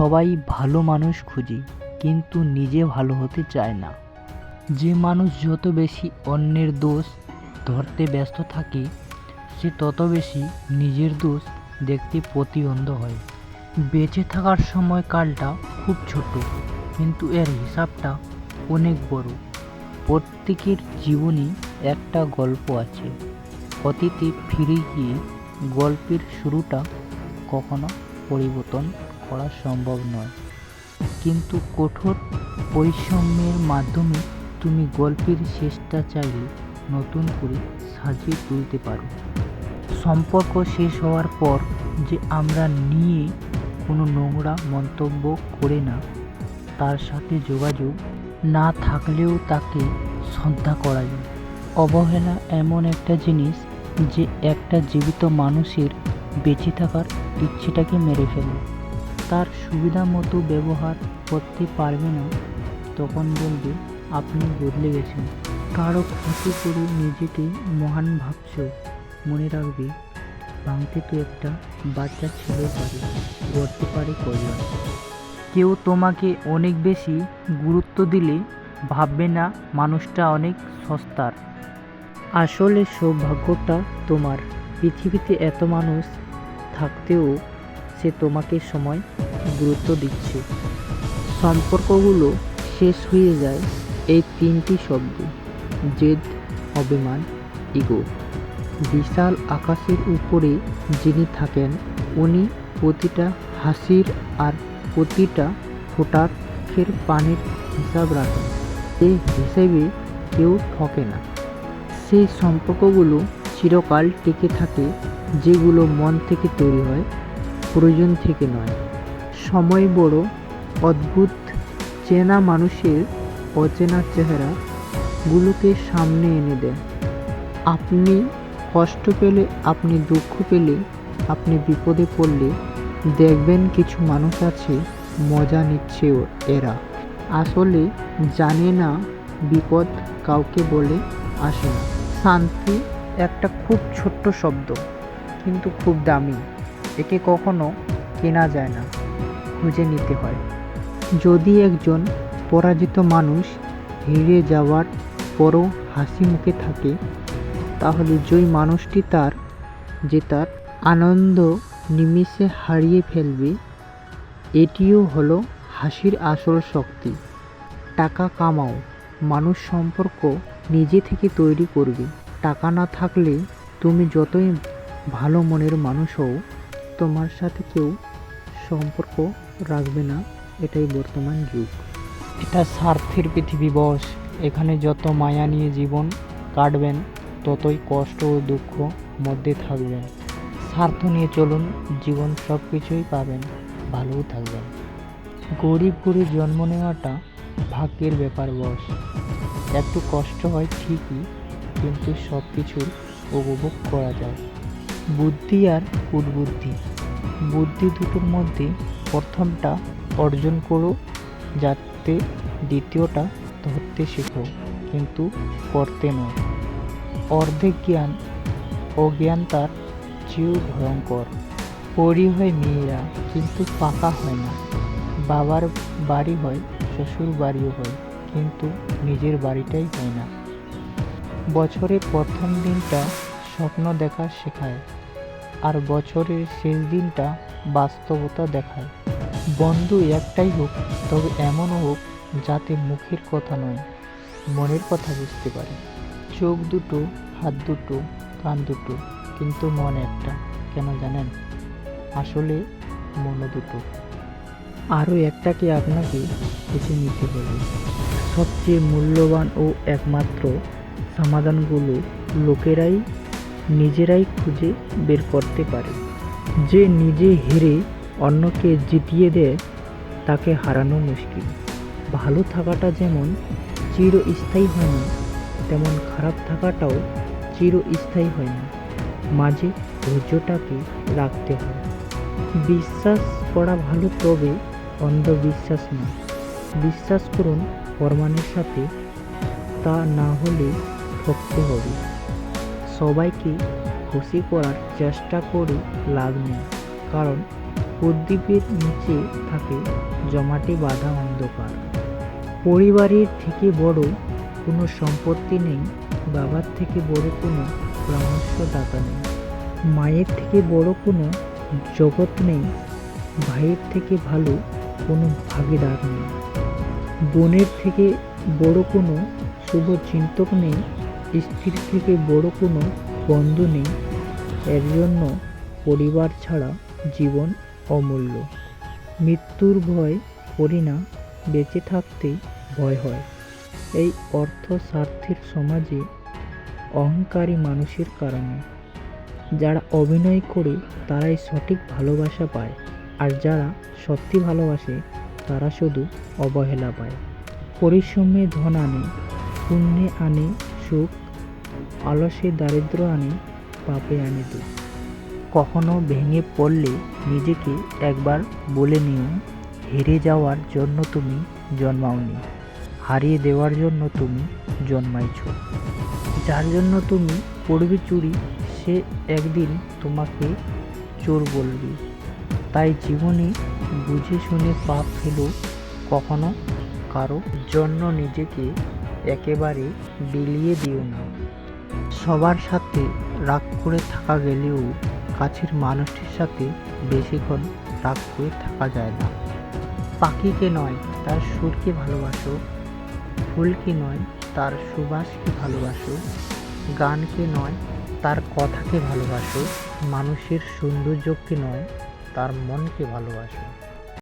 সবাই ভালো মানুষ খুঁজি, কিন্তু নিজে ভালো হতে চায় না। যে মানুষ যত বেশি অন্যের দোষ ধরতে ব্যস্ত থাকে, সে তত বেশি নিজের দোষ দেখতে প্রতিবন্ধ হয়। বেঁচে থাকার সময়কালটা খুব ছোট, কিন্তু এর হিসাবটা অনেক বড়। প্রত্যেকের জীবনে একটা গল্প আছে। অতীতে ফিরে গিয়ে গল্পের শুরুটা কখনো পরিবর্তন করা সম্ভব নয়। কিন্তু কঠোর পরিশ্রমের মাধ্যমে তুমি গল্পের শেষটা চাইলে নতুন করে সাজিয়ে তুলতে পারো। সম্পর্ক শেষ হওয়ার পর যে আমরা নিয়ে কোনো নোংরা মন্তব্য করে না, তার সাথে যোগাযোগ না থাকলেও তাকে শ্রদ্ধা করা যায় অবহেলা এমন একটা জিনিস যে একটা জীবিত মানুষের বেঁচে থাকার ইচ্ছেটাকে মেরে ফেলে। তার সুবিধা মতো ব্যবহার করতে পারবে না, তখন বলবে, আপনি বদলে গেছেন। কারও ক্ষতি করে নিজেকে মহান ভাবছ। মনে রাখবে, ভাঙতে তো একটা বাচ্চা ছেলেও পারে গড়তে পারে কজন কেউ তোমাকে অনেক বেশি গুরুত্ব দিলে ভাববে না মানুষটা অনেক সস্তার। আসলে সৌভাগ্যটা তোমার। পৃথিবীতে এত মানুষ থাকতেও সে তোমাকে সময় গুরুত্ব দিচ্ছে। সম্পর্কগুলো শেষ হয়ে যায় এই তিনটি শব্দ। জেদ, অভিমান, ইগো। বিশাল আকাশের উপরে যিনি থাকেন, উনি প্রতিটা হাসির আর প্রতিটা ফোটাকের পানির হিসাব রাখেন। এই হিসেবে কেউ ঠকে না। সেই সম্পর্কগুলো চিরকাল টিকে থাকে, যেগুলো মন থেকে তৈরি হয়, প্রয়োজন থেকে নয়। সময় বড়, অদ্ভুত, চেনা মানুষের অচেনা চেহারাগুলোকে সামনে এনে দেয়। আপনি কষ্ট পেলে, আপনি দুঃখ পেলে, আপনি বিপদে পড়লে দেখবেন কিছু মানুষ আছে, মজা নিচ্ছে এরা। আসলে জানে না, বিপদ কাউকে বলে আসে না। শান্তি একটা খুব ছোট্ট শব্দ, কিন্তু খুব দামি। একে কখনো কেনা যায় না। খুঁজে নিতে হয়। যদি একজন পরাজিত মানুষ হেরে যাওয়ার পরও হাসি মুখে থাকে, তাহলে যেই মানুষটি তার, যে তার আনন্দ নিমিষে হারিয়ে ফেলবে, এটিও হলো হাসির আসল শক্তি। টাকা কামাও, মানুষ সম্পর্ক নিজে থেকে তৈরি করবে। টাকা না থাকলে তুমি যতই ভালো মনের মানুষ হও, তোমার সাথে কেউ সম্পর্ক রাখবে না, এটাই বর্তমান যুগ। এটা স্বার্থের পৃথিবী বস। এখানে যত মায়া নিয়ে জীবন কাটবেন, ততই কষ্ট ও দুঃখ মধ্যে থাকবেন। স্বার্থ নিয়ে চলুন, জীবন সব কিছুই পাবেন, ভালোও থাকবেন। গরিব করে জন্ম নেওয়াটা ভাগ্যের ব্যাপার বস। একটু কষ্ট হয় ঠিকই, কিন্তু সব কিছুর উপভোগ করা যায়। বুদ্ধি আর কুটবুদ্ধি বুদ্ধি দুটোর মধ্যে প্রথমটা অর্জন করো, যাতে দ্বিতীয়টা ধরতে শেখো, কিন্তু করতে নয়। অর্ধেক জ্ঞান, অজ্ঞান তার চেয়েও ভয়ঙ্কর। পরি হয় মেয়েরা, কিন্তু পাকা হয় না। বাবার বাড়ি হয়, শ্বশুর বাড়িও হয়, কিন্তু নিজের বাড়িটাই হয় না। বছরের প্রথম দিনটা স্বপ্ন দেখা শেখায়, আর বছরের শেষ দিনটা বাস্তবতা দেখায়। বন্ধু একটাই হোক, তবে এমনও হোক যাতে মুখের কথা নয়, মনের কথা বুঝতে পারে। চোখ দুটো, হাত দুটো, কান দুটো, কিন্তু মন একটা, কেন জানেন? আসলে মন দুটো। আরও একটাকে আপনাকে খুঁজে নিতে হবে? সবচেয়ে মূল্যবান ও একমাত্র সমাধানগুলো লোকেরাই নিজেরাই খুঁজে বের করতে পারে। যে নিজে হেরে অন্যকে জিতিয়ে দেয় তাকে হারানো মুশকিল। ভালো থাকাটা যেমন চিরস্থায়ী হয় না, তেমন খারাপ থাকাটাও চিরস্থায়ী হয় না। মাঝে ধৈর্যটাকে রাখতে হয়। বিশ্বাস করা ভালো তবে অন্ধবিশ্বাস না। বিশ্বাস করুন প্রমাণের সাথে, তা না হলে ঠকতে হবে। সবাইকে খুশি করার চেষ্টা করে লাভ নেই, কারণ প্রদীপের নিচে থাকে জমাটে বাঁধা অন্ধকার। পরিবারের থেকে বড় কোনো সম্পত্তি নেই, বাবার থেকে বড় কোনো পরামর্শদাতা নেই, মায়ের থেকে বড় কোনো জগৎ নেই, ভাইয়ের থেকে ভালো কোনো ভাগিদার নেই, বোনের থেকে বড় কোনো শুভ চিন্তক নেই, স্ত্রীর থেকে বড় কোনো বন্ধু নেই, এর জন্য পরিবার ছাড়া জীবন অমূল্য। মৃত্যুর ভয় করি না, বেঁচে থাকতে ভয় হয়। এই অর্থ স্বার্থের সমাজে অহংকারী মানুষের কারণে। যারা অভিনয় করে, তারাই সঠিক ভালোবাসা পায়। আর যারা সত্যি ভালোবাসে, তারা শুধু অবহেলা পায়। পরিশ্রমে ধন আনে, পুণ্যে আনে, সুখ, আলসে দারিদ্র আনে, পাপে আনে দুঃখ কখনো ভেঙে পড়লে নিজেকে একবার বলে নিও, হেরে যাওয়ার জন্য তুমি জন্মাওনি, হারিয়ে দেওয়ার জন্য তুমি জন্মাইছ। যার জন্য তুমি পড়বে চুরি, সে একদিন তোমাকে চোর বলবে। তাই জীবনে বুঝে শুনে পাপ ফেলো, কখনো কারও জন্য নিজেকে একেবারে বিলিয়ে দিও না। সবার সাথে রাগ করে থাকা গেলেও কাছের মানুষটির সাথে বেশিক্ষণ রাগ করে থাকা যায় না। পাখিকে নয়, তার সুরকে ভালোবাসো। ফুলকে নয়, তার সুবাসকে ভালোবাসো। গানকে নয়, তার কথাকে ভালোবাসো। মানুষের সৌন্দর্যকে নয়, তার মনকে ভালোবাসো।